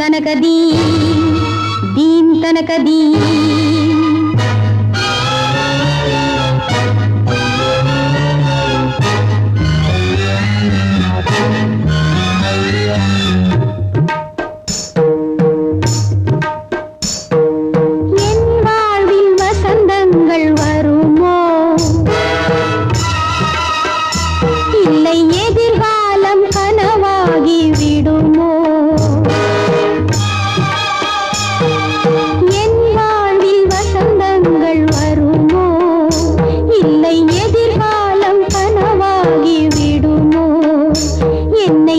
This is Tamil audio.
తనక దీన్ దీన్ తనక దీన్ இல்லை எதிர்காலம் கனவாகி விடுமோ? என்னை